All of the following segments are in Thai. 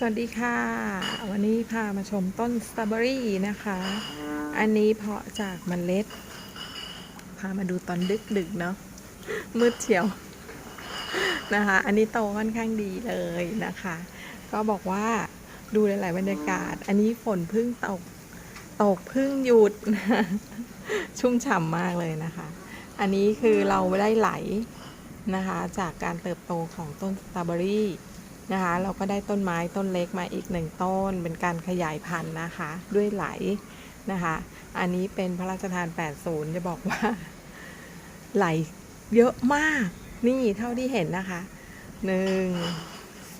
สวัสดีค่ะ วันนี้พามาชมต้นสตรอเบอรี่นะคะ อันนี้เพาะจากเมล็ด พามาดูตอนดึกดึกๆเนาะมืดเฉียวนะคะ อันนี้โตค่อนข้างดีเลยนะคะ ก็บอกว่าดูหลาย ๆ บรรยากาศ อันนี้ฝนพึ่งตกตกพึ่งหยุด ชุ่มฉ่ำมากเลยนะคะ อันนี้คือเราได้ไหลนะคะ จากการเติบโตของต้นสตรอเบอรี่ นะคะ เราก็ได้ต้นไม้ต้นเล็กมาอีกหนึ่งต้น เป็นการขยายพันธุ์นะคะ ด้วยไหลนะคะ อันนี้เป็นพระราชทาน 80 จะบอกว่า ไหลเยอะมาก นี่เท่าที่เห็นนะคะหนึ่ง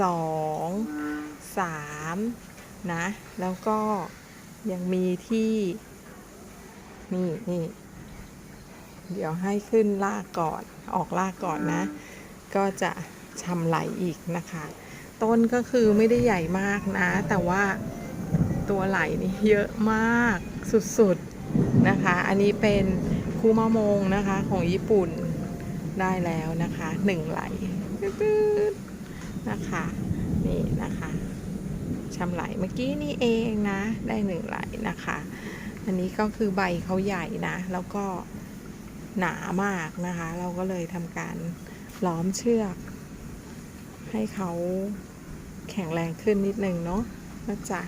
สองสามนะ แล้วก็ยังมีที่นี่นี่เดี๋ยวให้ขึ้นลากก่อนออกลากก่อนนะ ก็จะชำไหลอีกนะคะ ต้นก็คือไม่ได้ใหญ่มากนะ แต่ว่าตัวไหลนี่เยอะมากสุดๆนะคะ อันนี้เป็นคูมะมงนะคะของญี่ปุ่นได้แล้วนะคะหนึ่งไหลตืดนะคะนี่นะคะชำไหลเมื่อกี้นี่เองนะได้หนึ่งไหลนะคะ อันนี้ก็คือใบเขาใหญ่นะ แล้วก็หนามากนะคะ เราก็เลยทำการล้อมเชือก ให้เขาแข็งแรงขึ้นนิดนึงเนาะนะจ๊ะ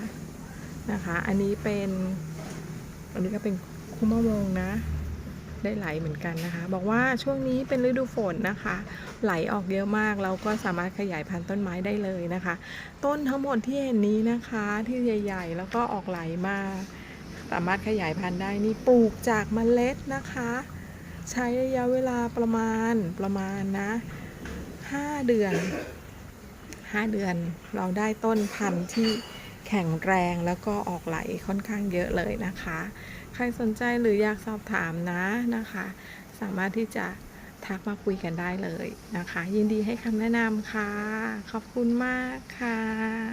นะคะ อันนี้เป็น อันนี้ก็เป็นคุมะวงนะ ได้ไหลเหมือนกันนะคะ บอกว่าช่วงนี้เป็นฤดูฝนนะคะ ไหลออกเยอะมากเราก็สามารถขยายพันธุ์ต้นไม้ได้เลยนะคะ ต้นทั้งหมดที่เห็นนี้นะคะที่ใหญ่ๆ แล้วก็ออกไหลมากสามารถขยายพันธุ์ได้นี่ปลูกจากเมล็ดนะคะ ใช้ระยะเวลาประมาณประมาณนะ 5 เดือน 5 เดือน เราได้ต้นพันธุ์ที่แข็งแรงแล้วก็ออกไหลค่อนข้างเยอะเลยนะคะ ใครสนใจหรืออยากสอบถามนะนะคะ สามารถที่จะทักมาคุยกันได้เลยนะคะ ยินดีให้คำแนะนำค่ะ ขอบคุณมากค่ะ